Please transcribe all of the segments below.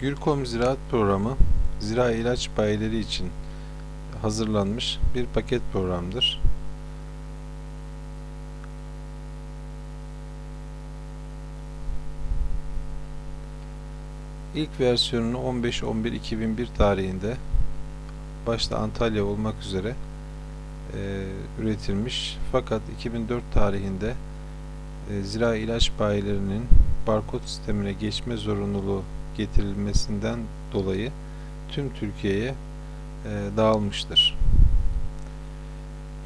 Gürkom Ziraat Programı, zira ilaç bayileri için hazırlanmış bir paket programdır. İlk versiyonunu 15-11-2001 tarihinde başta Antalya olmak üzere e, üretilmiş. Fakat 2004 tarihinde e, zira ilaç bayilerinin barkod sistemine geçme zorunluluğu getirilmesinden dolayı tüm Türkiye'ye e, dağılmıştır.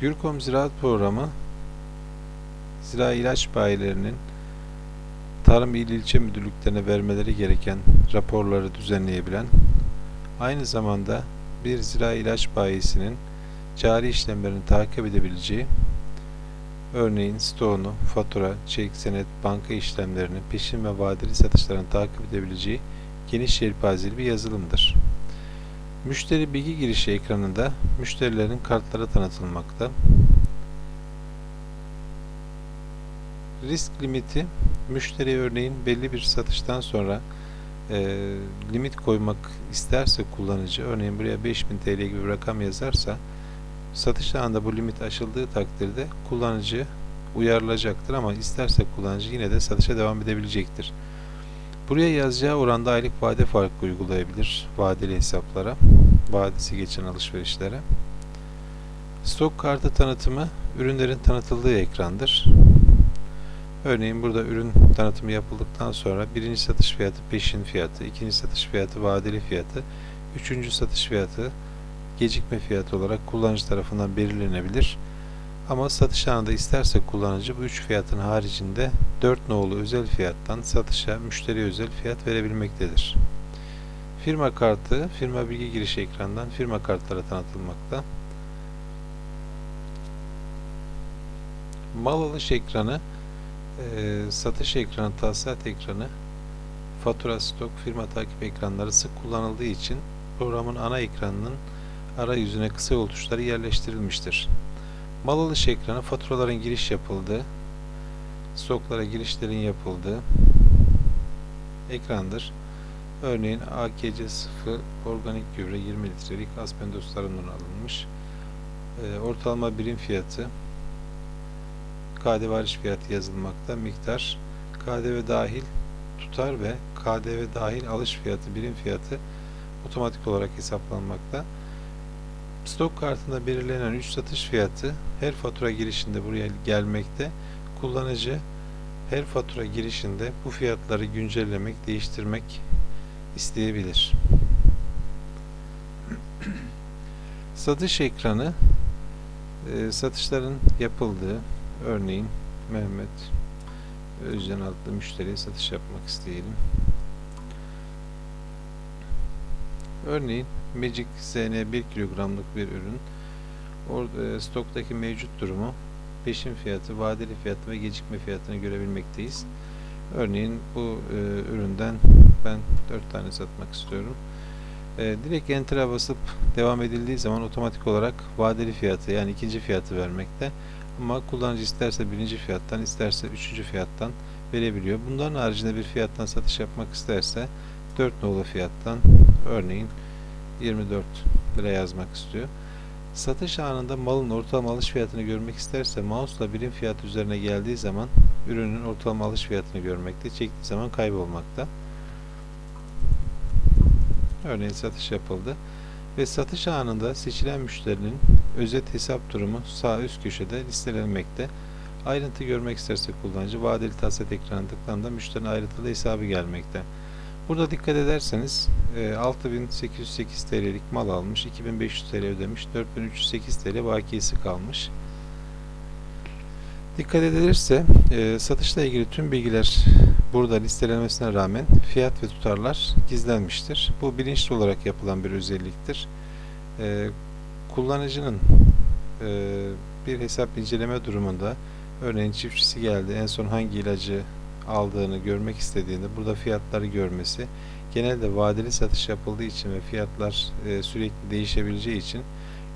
Gürkom Ziraat Programı zira ilaç bayilerinin Tarım İl İlçe Müdürlüklerine vermeleri gereken raporları düzenleyebilen, aynı zamanda bir zira ilaç bayisinin cari işlemlerini takip edebileceği, örneğin stoğunu, fatura, çek, senet, banka işlemlerini, peşin ve vadeli satışlarını takip edebileceği geniş yelpazeli bir yazılımdır. Müşteri bilgi girişi ekranında müşterilerin kartları tanıtılmakta. Risk limiti müşteri örneğin belli bir satıştan sonra e, limit koymak isterse kullanıcı örneğin buraya 5000 TL gibi bir rakam yazarsa satış anında bu limit aşıldığı takdirde kullanıcı uyarılacaktır ama isterse kullanıcı yine de satışa devam edebilecektir. Buraya yazacağı oranda aylık vade farkı uygulayabilir vadeli hesaplara, vadesi geçen alışverişlere. Stok kartı tanıtımı ürünlerin tanıtıldığı ekrandır. Örneğin burada ürün tanıtımı yapıldıktan sonra birinci satış fiyatı peşin fiyatı, ikinci satış fiyatı vadeli fiyatı, üçüncü satış fiyatı gecikme fiyatı olarak kullanıcı tarafından belirlenebilir. Ama satış anında isterse kullanıcı bu üç fiyatın haricinde 4 nolu özel fiyattan satışa müşteri özel fiyat verebilmektedir. Firma kartı, firma bilgi girişi ekranından firma kartları tanıtılmakta. Mal alış ekranı, e, satış ekranı, tahsilat ekranı, fatura, stok, firma takip ekranları sık kullanıldığı için programın ana ekranının arayüzüne kısa yol tuşları yerleştirilmiştir. Mal alış ekranı faturaların giriş yapıldığı, stoklara girişlerin yapıldığı ekrandır. Örneğin AKC 0 organik gübre 20 litrelik aspendos tarımdan alınmış. E, ortalama birim fiyatı KDV hariç fiyatı yazılmakta. Miktar KDV dahil tutar ve KDV dahil alış fiyatı birim fiyatı otomatik olarak hesaplanmakta. Stok kartında belirlenen 3 satış fiyatı her fatura girişinde buraya gelmekte. Kullanıcı her fatura girişinde bu fiyatları güncellemek, değiştirmek isteyebilir. Satış ekranı e, satışların yapıldığı örneğin Mehmet Özcan adlı müşteriye satış yapmak isteyelim. Örneğin Magic SN 1 kilogramlık bir ürün. Orada e, stoktaki mevcut durumu, peşin fiyatı, vadeli fiyatı ve gecikme fiyatını görebilmekteyiz. Örneğin bu e, üründen ben 4 tane satmak istiyorum. E, direkt Enter'a basıp devam edildiği zaman otomatik olarak vadeli fiyatı yani ikinci fiyatı vermekte. Ama kullanıcı isterse birinci fiyattan isterse üçüncü fiyattan verebiliyor. Bunların haricinde bir fiyattan satış yapmak isterse 4 nolu fiyattan örneğin 24 lira yazmak istiyor. Satış anında malın ortalama alış fiyatını görmek isterse mouse'la birim fiyat üzerine geldiği zaman ürünün ortalama alış fiyatını görmekte, çektiği zaman kaybolmakta. Örneğin satış yapıldı ve satış anında seçilen müşterinin özet hesap durumu sağ üst köşede listelenmekte. Ayrıntı görmek isterse kullanıcı vadeli tahsilat ekranı tıklandığında müşterinin ayrıntılı hesabı gelmekte. Burada dikkat ederseniz 6808 TL'lik mal almış, 2500 TL ödemiş, 4308 TL bakiyesi kalmış. Dikkat edilirse e, satışla ilgili tüm bilgiler burada listelenmesine rağmen fiyat ve tutarlar gizlenmiştir. Bu bilinçli olarak yapılan bir özelliktir. E, kullanıcının e, bir hesap inceleme durumunda örneğin çiftçisi geldi en son hangi ilacı aldığını görmek istediğinde burada fiyatları görmesi genelde vadeli satış yapıldığı için ve fiyatlar e, sürekli değişebileceği için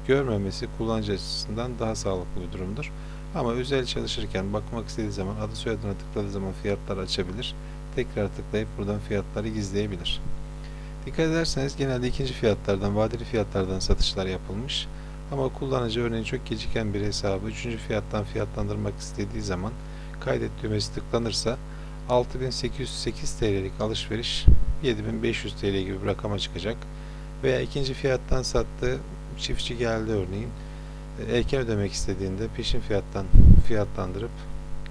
görmemesi kullanıcı açısından daha sağlıklı bir durumdur. Ama özel çalışırken bakmak istediği zaman adı soyadına tıkladığı zaman fiyatlar açabilir. Tekrar tıklayıp buradan fiyatları gizleyebilir. Dikkat ederseniz genelde ikinci fiyatlardan, vadeli fiyatlardan satışlar yapılmış. Ama kullanıcı örneğin çok geciken bir hesabı üçüncü fiyattan fiyatlandırmak istediği zaman kaydet düğmesi tıklanırsa 6808 TL'lik alışveriş 7500 TL gibi bir rakama çıkacak. Veya ikinci fiyattan sattığı çiftçi geldi örneğin e, erken ödemek istediğinde peşin fiyattan fiyatlandırıp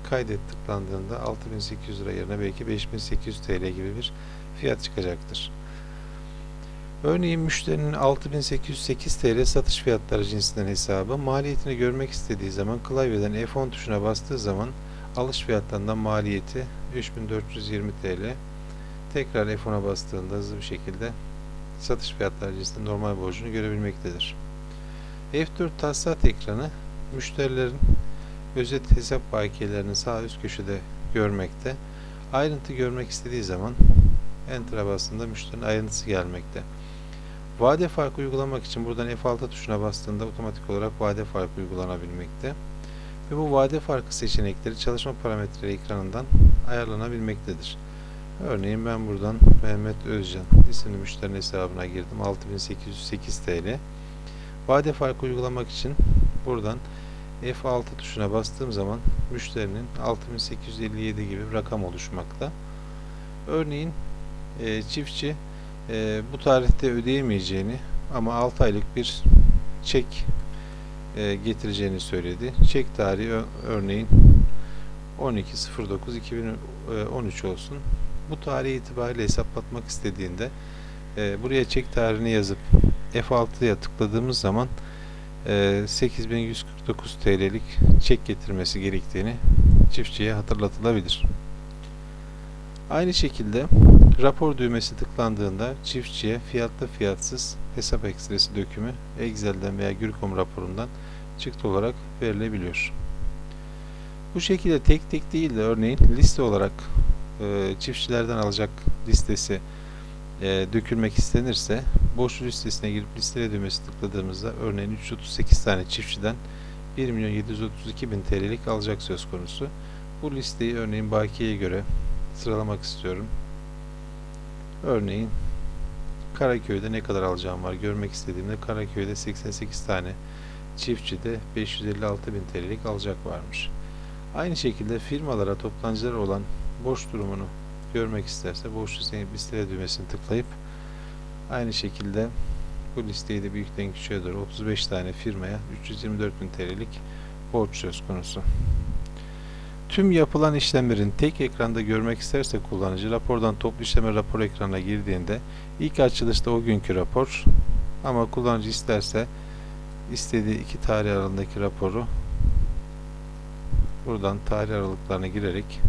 kaydet tıklandığında 6800 lira yerine belki 5800 TL gibi bir fiyat çıkacaktır. Örneğin müşterinin 6808 TL satış fiyatları cinsinden hesabı maliyetini görmek istediği zaman klavyeden F10 tuşuna bastığı zaman alış fiyatlarından maliyeti 3420 TL tekrar F10'a bastığında hızlı bir şekilde satış fiyatları cinsinden normal borcunu görebilmektedir. F4 tahsisat ekranı müşterilerin özet hesap bakiyelerini sağ üst köşede görmekte. Ayrıntı görmek istediği zaman Enter'a bastığında müşterinin ayrıntısı gelmekte. Vade farkı uygulamak için buradan F6 tuşuna bastığında otomatik olarak vade farkı uygulanabilmekte. Ve bu vade farkı seçenekleri çalışma parametreleri ekranından ayarlanabilmektedir. Örneğin ben buradan Mehmet Özcan isimli müşterinin hesabına girdim. 6808 TL. Vade farkı uygulamak için buradan F6 tuşuna bastığım zaman müşterinin 6857 gibi bir rakam oluşmakta. Örneğin e, çiftçi e, bu tarihte ödeyemeyeceğini ama 6 aylık bir çek e, getireceğini söyledi. Çek tarihi örneğin 12.09.2013 olsun. Bu tarih itibariyle hesaplatmak istediğinde e, buraya çek tarihini yazıp F6'ya tıkladığımız zaman e, 8149 TL'lik çek getirmesi gerektiğini çiftçiye hatırlatılabilir. Aynı şekilde rapor düğmesi tıklandığında çiftçiye fiyatlı fiyatsız hesap ekstresi dökümü Excel'den veya Gürcom raporundan çıktı olarak verilebiliyor. Bu şekilde tek tek değil de örneğin liste olarak e, çiftçilerden alacak listesi e, dökülmek istenirse boş listesine girip listele düğmesi tıkladığımızda örneğin 338 tane çiftçiden 1 milyon 732 bin TL'lik alacak söz konusu. Bu listeyi örneğin bakiyeye göre sıralamak istiyorum. Örneğin Karaköy'de ne kadar alacağım var görmek istediğimde Karaköy'de 88 tane çiftçide 556 bin TL'lik alacak varmış. Aynı şekilde firmalara toptancılara olan borç durumunu görmek isterse borç listeyi listele düğmesini tıklayıp aynı şekilde bu listeyi de büyükten küçüğe doğru 35 tane firmaya 324 bin TL'lik borç söz konusu. Tüm yapılan işlemlerin tek ekranda görmek isterse kullanıcı rapordan toplu işleme rapor ekranına girdiğinde ilk açılışta o günkü rapor ama kullanıcı isterse istediği iki tarih aralığındaki raporu buradan tarih aralıklarına girerek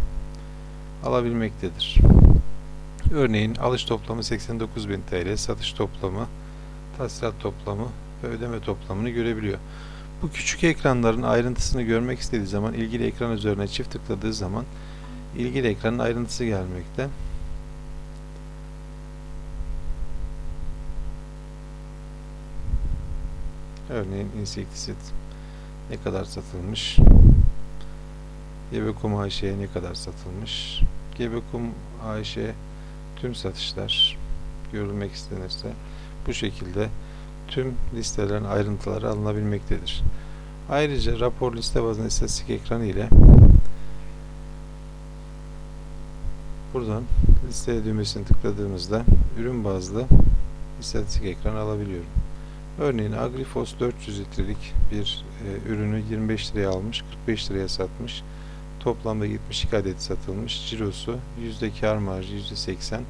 alabilmektedir. Örneğin alış toplamı 89.000 TL, satış toplamı, tahsilat toplamı ve ödeme toplamını görebiliyor. Bu küçük ekranların ayrıntısını görmek istediği zaman ilgili ekran üzerine çift tıkladığı zaman ilgili ekranın ayrıntısı gelmekte. Örneğin insektisit ne kadar satılmış? Gebekum AŞ'ye ne kadar satılmış? Gebekum AŞ tüm satışlar görülmek istenirse bu şekilde tüm listelerin ayrıntıları alınabilmektedir. Ayrıca rapor liste bazında istatistik ekranı ile buradan liste düğmesini tıkladığımızda ürün bazlı istatistik ekranı alabiliyorum. Örneğin Agrifos 400 litrelik bir e, ürünü 25 liraya almış, 45 liraya satmış. Toplamda 72 adet satılmış. Cirosu yüzde kar marjı %80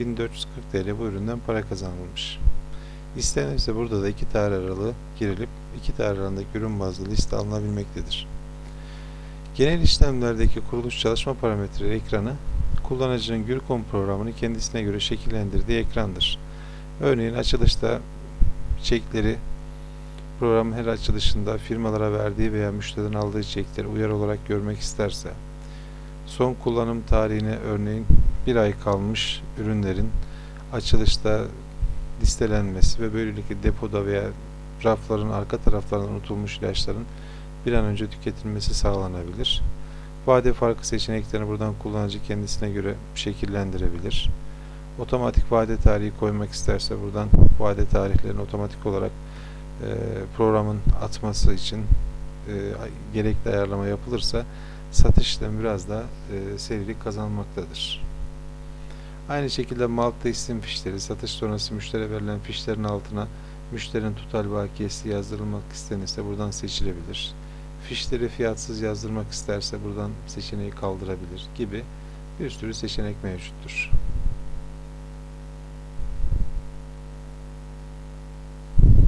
1440 TL bu üründen para kazanılmış. İstenirse burada da iki tarih aralığı girilip iki tarih aralığındaki ürün bazlı liste alınabilmektedir. Genel işlemlerdeki kuruluş çalışma parametreleri ekranı kullanıcının Gürcom programını kendisine göre şekillendirdiği ekrandır. Örneğin açılışta çekleri programın her açılışında firmalara verdiği veya müşteriden aldığı çekleri uyar olarak görmek isterse son kullanım tarihine örneğin bir ay kalmış ürünlerin açılışta listelenmesi ve böylelikle depoda veya rafların arka taraflarında unutulmuş ilaçların bir an önce tüketilmesi sağlanabilir. Vade farkı seçeneklerini buradan kullanıcı kendisine göre şekillendirebilir. Otomatik vade tarihi koymak isterse buradan vade tarihlerini otomatik olarak e, programın atması için e, gerekli ayarlama yapılırsa satış işlemi biraz daha e, serilik kazanmaktadır. Aynı şekilde Malta isim fişleri, satış sonrası müşteriye verilen fişlerin altına müşterinin tutal bakiyesi yazdırılmak istenirse buradan seçilebilir. Fişleri fiyatsız yazdırmak isterse buradan seçeneği kaldırabilir gibi bir sürü seçenek mevcuttur.